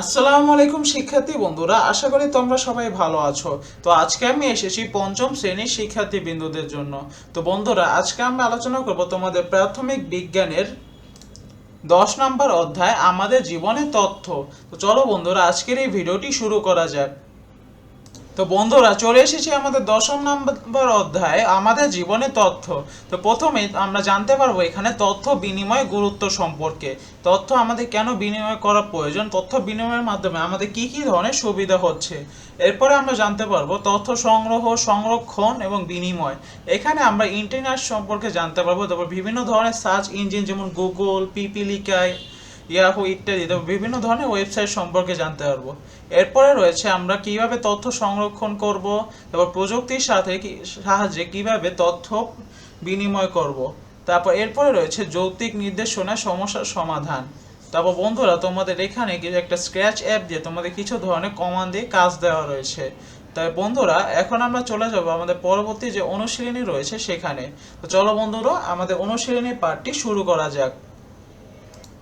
আসসালামু আলাইকুম শিক্ষার্থী বন্ধুরা, আশা করি তোমরা সবাই ভালো আছো। তো আজকে আমি এসেছি পঞ্চম শ্রেণির শিক্ষার্থী বিন্দুদের জন্য। তো বন্ধুরা, আজকে আমরা আলোচনা করব তোমাদের প্রাথমিক বিজ্ঞানের দশ নম্বর অধ্যায়, আমাদের জীবনে তথ্য। তো চলো বন্ধুরা, আজকের এই ভিডিওটি শুরু করা যাক। তো বন্ধুরা, চলে এসেছি আমাদের দশম নম্বর অধ্যায়, আমাদের জীবনে তথ্য। তো প্রথমে আমরা জানতে পারব এখানে তথ্য বিনিময় গুরুত্ব সম্পর্কে। তথ্য আমাদের কেন বিনিময় করা প্রয়োজন? তথ্য বিনিময়ের মাধ্যমে আমাদের কি কি ধরনের সুবিধা হচ্ছে? এরপরে আমরা জানতে পারব তথ্য সংগ্রহ, সংরক্ষণ এবং বিনিময়। এখানে আমরা ইন্টারনেট সম্পর্কে জানতে পারব, তারপর বিভিন্ন ধরনের সার্চ ইঞ্জিন যেমন গুগল পিপিলিকায় ইয়াহু ইত্যাদি। বিভিন্ন ধরনের ওয়েবসাইট সম্পর্কে জানতে পারব। এরপরে রয়েছে আমরা কীভাবে তথ্য সংরক্ষণ করব, তারপর প্রযুক্তির সাথে সাহায্যে কীভাবে তথ্য বিনিময় করব, তারপর এরপরে রয়েছে যৌক্তিক নির্দেশনা সমস্যার সমাধান। তারপর বন্ধুরা, তোমাদের এখানে কিছু একটা স্ক্র্যাচ অ্যাপ দিয়ে তোমাদের কিছু ধরনের কমান্ড দিয়ে কাজ দেওয়া রয়েছে। তাই বন্ধুরা, এখন আমরা চলে যাব আমাদের পরবর্তী যে অনুশীলনী রয়েছে সেখানে। তো চলো বন্ধুরা, আমাদের অনুশীলনী পার্টটি শুরু করা যাক।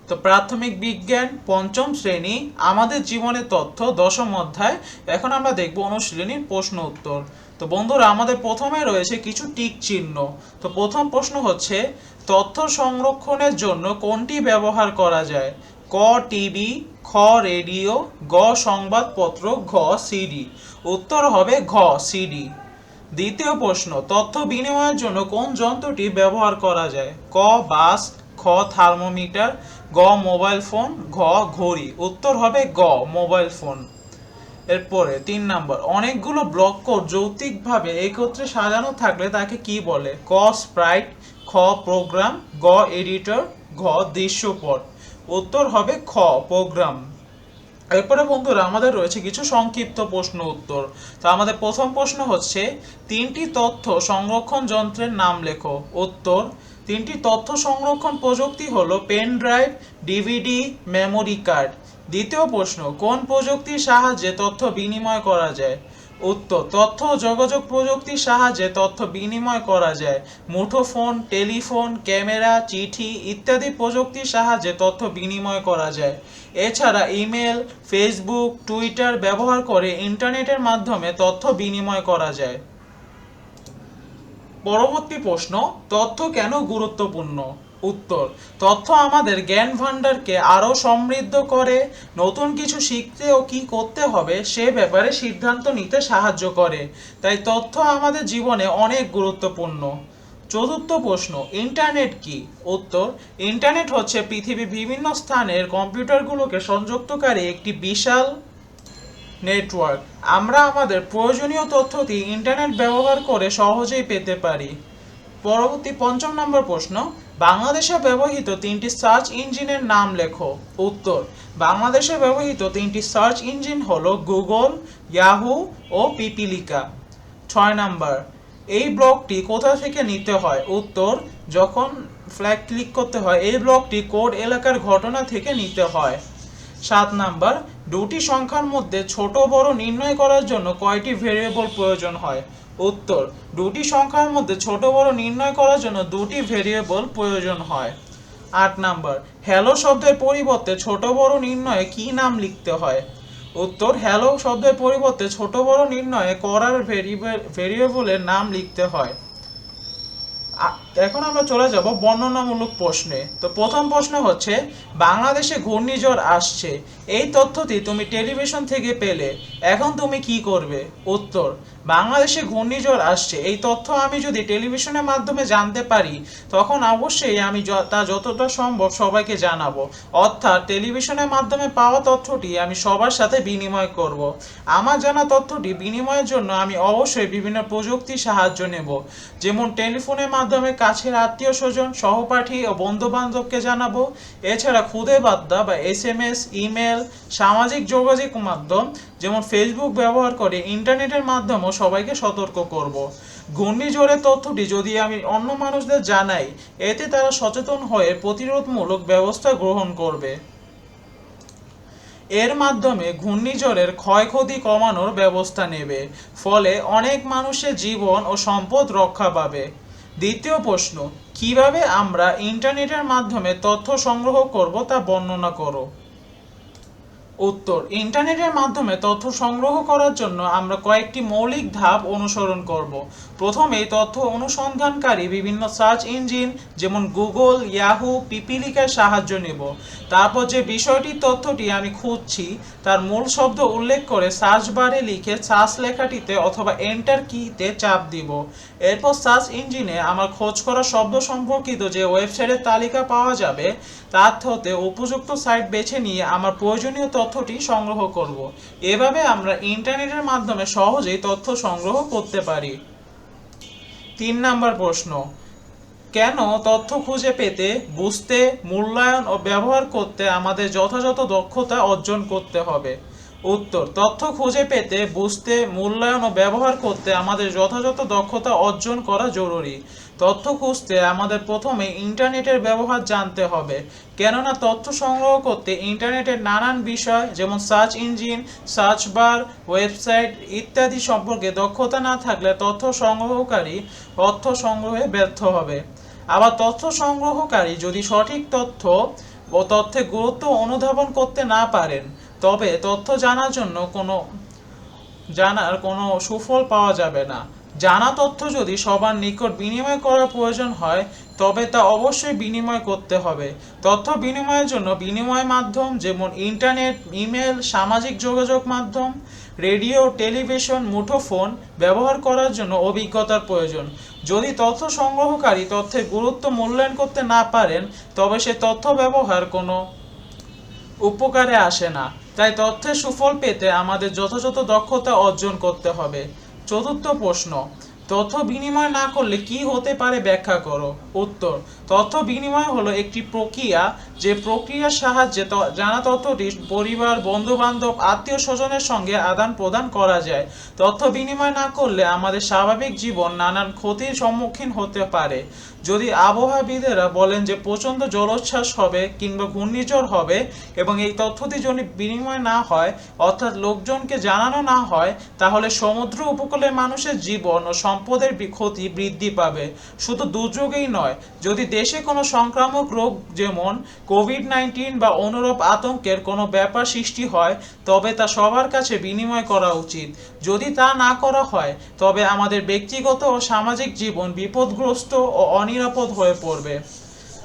তো প্রাথমিক বিজ্ঞান পঞ্চম শ্রেণি, আমাদের জীবনে তথ্য, দশম অধ্যায়। এখন আমরা দেখব অনুশীলনীর প্রশ্ন উত্তর। তো বন্ধুরা, আমাদের প্রথমে রয়েছে কিছু টিক চিহ্ন। তো প্রথম প্রশ্ন হচ্ছে, তথ্য সংরক্ষণের জন্য কোনটি ব্যবহার করা যায়? ক টিভি, খ রেডিও, গ সংবাদপত্র, ঘ সিডি। উত্তর হবে ঘ সিডি। দ্বিতীয় প্রশ্ন, তথ্য বিনিময়ের জন্য কোন যন্ত্রটি ব্যবহার করা যায়? ক বাস থার্মোমিটার গ মোবাইল ফোন, ঘ ঘড়ি। উত্তর হবে গ মোবাইল ফোন। এরপরে তিন নাম্বার, অনেকগুলো ব্লক কোড যৌক্তিকভাবে একত্রে সাজানো থাকলে তাকে কি বলে? ক, স্প্রাইট, খ, প্রোগ্রাম, গ, এডিটর, ঘ, দৃশ্যপট। উত্তর হবে খ, প্রোগ্রাম। এরপরে বন্ধুরা, আমাদের রয়েছে কিছু সংক্ষিপ্ত প্রশ্ন উত্তর। তো আমাদের প্রথম প্রশ্ন হচ্ছে, তিনটি তথ্য সংরক্ষণ যন্ত্রের নাম লেখো। উত্তর তিনটি তথ্য সংরক্ষণ প্রযুক্তি হলো pen drive, DVD, memory card. দ্বিতীয় প্রশ্ন, কোন প্রযুক্তির সাহায্যে তথ্য বিনিময় করা যায়? উত্তর, তথ্য যোগাযোগ প্রযুক্তির সাহায্যে তথ্য বিনিময় করা যায়। মুঠোফোন, টেলিফোন, ক্যামেরা, চিঠি ইত্যাদি প্রযুক্তির সাহায্যে তথ্য বিনিময় করা যায়। এছাড়া ইমেল, ফেসবুক, টুইটার ব্যবহার করে ইন্টারনেটের মাধ্যমে তথ্য বিনিময় করা যায়। পরবর্তী প্রশ্ন, তথ্য কেন গুরুত্বপূর্ণ? উত্তর, তথ্য আমাদের জ্ঞান ভাণ্ডারকে আরও সমৃদ্ধ করে, নতুন কিছু শিখতে ও কি করতে হবে সে ব্যাপারে সিদ্ধান্ত নিতে সাহায্য করে। তাই তথ্য আমাদের জীবনে অনেক গুরুত্বপূর্ণ। চতুর্থ প্রশ্ন, ইন্টারনেট কি? উত্তর, ইন্টারনেট হচ্ছে পৃথিবীর বিভিন্ন স্থানের কম্পিউটারগুলোকে সংযুক্তকারী একটি বিশাল নেটওয়ার্ক। আমরা আমাদের প্রয়োজনীয় তথ্যটি ইন্টারনেট ব্যবহার করে সহজেই পেতে পারি। পরবর্তী পঞ্চম নম্বর প্রশ্ন, বাংলাদেশে ব্যবহৃত তিনটি সার্চ ইঞ্জিনের নাম লেখো। উত্তর, বাংলাদেশে ব্যবহৃত তিনটি সার্চ ইঞ্জিন হলো গুগল, ইয়াহু ও পিপিলিকা। ছয় নাম্বার, এই ব্লকটি কোথা থেকে নিতে হয়? উত্তর, যখন ফ্ল্যাগ ক্লিক করতে হয়, এই ব্লকটি কোড এলাকার ঘটনা থেকে নিতে হয়। সাত নাম্বার দুটি সংখ্যার মধ্যে ছোট বড় নির্ণয় করার জন্য কয়টি ভেরিয়েবল প্রয়োজন হয়? উত্তর, দুটি সংখ্যার মধ্যে ছোট বড় নির্ণয় করার জন্য দুটি ভেরিয়েবল প্রয়োজন হয়। আট নাম্বার, হ্যালো শব্দের পরিবর্তে ছোট বড় নির্ণয়ে কি নাম লিখতে হয়? উত্তর, হ্যালো শব্দের পরিবর্তে ছোট বড় নির্ণয়ে করার ভেরিয়েবল ভেরিয়েবলের নাম লিখতে হয়। এখন আমরা চলে যাব বর্ণনামূলক প্রশ্নে। তো প্রথম প্রশ্ন হচ্ছে, বাংলাদেশে ঘূর্ণিঝড় আসছে। এই তথ্যটি তুমি টেলিভিশন থেকে পেলে। এখন তুমি কি করবে? উত্তর, বাংলাদেশে ঘূর্ণিঝড় আসছে। এই তথ্য আমি যদি টেলিভিশনের মাধ্যমে জানতে পারি, তখন অবশ্যই আমি তা যতটা সম্ভব সবাইকে জানাব। অর্থাৎ টেলিভিশনের মাধ্যমে পাওয়া তথ্যটি আমি সবার সাথে বিনিময় করব। আমার জানা তথ্যটি বিনিময়ের জন্য আমি অবশ্যই বিভিন্ন প্রযুক্তির সাহায্য নেব। যেমন টেলিফোনের মাধ্যমে কাছের আত্মীয় স্বজন, সহপাঠী ও বন্ধু বান্ধবকে জানাব। এছাড়া খুদে বার্তা বা এস এম এস ইমেল, সামাজিক যোগাযোগ মাধ্যম যেমন ফেসবুক ব্যবহার করে ইন্টারনেটের মাধ্যমেও সবাইকে সতর্ক করব। ঘূর্ণিঝড়ের তথ্যটি যদি আমি অন্য মানুষদের জানাই, এতে তারা সচেতন হয়ে প্রতিরোধমূলক ব্যবস্থা গ্রহণ করবে। এর মাধ্যমে ঘূর্ণিঝড়ের ক্ষয়ক্ষতি কমানোর ব্যবস্থা নেবে। ফলে অনেক মানুষের জীবন ও সম্পদ রক্ষা পাবে। দ্বিতীয় প্রশ্ন কীভাবে আমরা ইন্টারনেটের মাধ্যমে তথ্য সংগ্রহ করব তা বর্ণনা করো? উত্তর, ইন্টারনেটের মাধ্যমে তথ্য সংগ্রহ করার জন্য আমরা কয়েকটি মৌলিক ধাপ অনুসরণ করব। প্রথমেই তথ্য অনুসন্ধানকারী বিভিন্ন সার্চ ইঞ্জিন যেমন গুগল, ইয়াহু, পিপিলিকার সাহায্য নেব। তারপর যে বিষয়টির তথ্যটি আমি খুঁজছি, তার মূল শব্দ উল্লেখ করে সার্চ বারে লিখে সার্চ লেখাটিতে অথবা এন্টার কিতে চাপ দিব। এরপর সার্চ ইঞ্জিনে আমার খোঁজ করা শব্দ সম্পর্কিত যে ওয়েবসাইটের তালিকা পাওয়া যাবে, তার হতে উপযুক্ত সাইট বেছে নিয়ে আমার প্রয়োজনীয় তথ্যটি সংগ্রহ করব। এভাবে আমরা ইন্টারনেটের মাধ্যমে সহজেই তথ্য সংগ্রহ করতে পারি। তিন নাম্বার প্রশ্ন, কেন তথ্য খুঁজে পেতে, বুঝতে, মূল্যায়ন ও ব্যবহার করতে আমাদের যথাযথ দক্ষতা অর্জন করতে হবে? উত্তর, তথ্য খুঁজে পেতে, বুঝতে, মূল্যায়ন ও ব্যবহার করতে আমাদের যথাযথ দক্ষতা অর্জন করা জরুরি। তথ্য খুঁজতে আমাদের প্রথমে ইন্টারনেটের ব্যবহার জানতে হবে। কেননা তথ্য সংগ্রহ করতে ইন্টারনেটের নানান বিষয়, যেমন search engine, search bar, website ইত্যাদি সম্পর্কে দক্ষতা না থাকলে তথ্য সংগ্রহকারী তথ্য সংগ্রহে ব্যর্থ হবে। আবার তথ্য সংগ্রহকারী যদি সঠিক তথ্য ও তথ্যের গুরুত্ব অনুধাবন করতে না পারেন তবে তথ্য জানার জন্য কোনো জানার কোনো সুফল পাওয়া যাবে না। জানা তথ্য যদি সবার নিকট বিনিময় করার প্রয়োজন হয়, তবে তা অবশ্যই বিনিময় করতে হবে। তথ্য বিনিময়ের জন্য বিনিময় মাধ্যম যেমন ইন্টারনেট, ইমেল, সামাজিক যোগাযোগ মাধ্যম, রেডিও, টেলিভিশন, মুঠোফোন ব্যবহার করার জন্য অভিজ্ঞতার প্রয়োজন। যদি তথ্য সংগ্রহকারী তথ্যের গুরুত্ব মূল্যায়ন করতে না পারেন, তবে সে তথ্য ব্যবহার কোনো উপকারে আসে না। তাই তথ্যের সুফল পেতে আমাদের যথাযথ দক্ষতা অর্জন করতে হবে। চতুর্থ প্রশ্ন, তথ্য বিনিময় না করলে কি হতে পারে ব্যাখ্যা করো। উত্তর তথ্য বিনিময় হলো একটি প্রক্রিয়া যে প্রক্রিয়ার সাহায্যে জানা তথ্যটি পরিবার বন্ধু বান্ধব আত্মীয় স্বজনের সঙ্গে আদান প্রদান করা যায়। তথ্য বিনিময় না করলে আমাদের স্বাভাবিক জীবন নানান ক্ষতির সম্মুখীন হতে পারে। যদি আবহাওয়াবিদেরা বলেন যে প্রচণ্ড জলোচ্ছ্বাস হবে কিংবা ঘূর্ণিঝড় হবে এবং এই তথ্যটি যদি বিনিময় না হয়, অর্থাৎ লোকজনকে জানানো না হয়, তাহলে সমুদ্র উপকূলের মানুষের জীবন ও সম্পদের ক্ষতি বৃদ্ধি পাবে। শুধু দুর্যোগেই নয়, যদি দেশে কোনো সংক্রামক রোগ যেমন কোভিড নাইন্টিন বা অনুরূপ আতঙ্কের কোনো ব্যাপার সৃষ্টি হয়, তবে তা সবার কাছে বিনিময় করা উচিত। যদি তা না করা হয়, তবে আমাদের ব্যক্তিগত ও সামাজিক জীবন বিপদগ্রস্ত ও অনিরাপদ হয়ে পড়বে।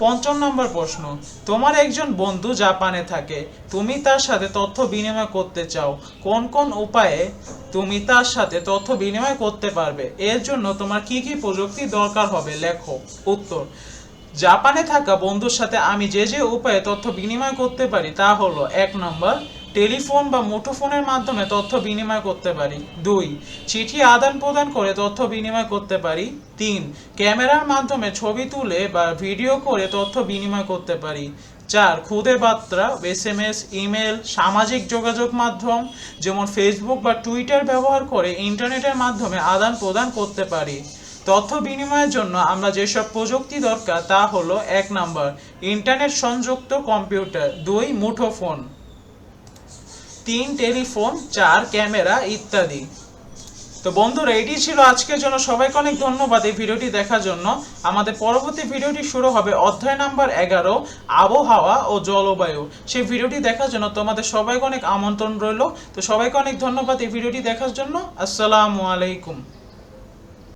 পঞ্চম নম্বর প্রশ্ন, তোমার একজন বন্ধু জাপানে থাকে, তুমি তার সাথে তথ্য বিনিময় করতে চাও। কোন কোন উপায়ে তুমি তার সাথে তথ্য বিনিময় করতে পারবে? এর জন্য তোমার কি কি প্রযুক্তি দরকার হবে? লেখো। উত্তর জাপানে থাকা বন্ধুর সাথে আমি যে যে উপায়ে তথ্য বিনিময় করতে পারি তা হলো, এক নম্বর, টেলিফোন বা মুঠোফোনের মাধ্যমে তথ্য বিনিময় করতে পারি। দুই, চিঠি আদান প্রদান করে তথ্য বিনিময় করতে পারি। তিন, ক্যামেরার মাধ্যমে ছবি তুলে বা ভিডিও করে তথ্য বিনিময় করতে পারি। চার, খুদে বার্তা এস এম এস ইমেল, সামাজিক যোগাযোগ মাধ্যম, যেমন ফেসবুক বা টুইটার ব্যবহার করে ইন্টারনেটের মাধ্যমে আদান প্রদান করতে পারি। তথ্য বিনিময়ের জন্য আমরা যেসব প্রযুক্তি দরকার তা হলো এক নাম্বার, ইন্টারনেট সংযুক্ত কম্পিউটার, দুই, মুঠোফোন, তিন, টেলিফোন, চার, ক্যামেরা ইত্যাদি। তো বন্ধুরা, এটি ছিল আজকের জন্য। সবাইকে অনেক ধন্যবাদ এই ভিডিওটি দেখার জন্য। আমাদের পরবর্তী ভিডিওটি শুরু হবে অধ্যায় নাম্বার এগারো, আবহাওয়া ও জলবায়ু। সেই ভিডিওটি দেখার জন্য তোমাদের সবাইকে অনেক আমন্ত্রণ রইল। তো সবাইকে অনেক ধন্যবাদ এই ভিডিওটি দেখার জন্য। আসসালামু আলাইকুম।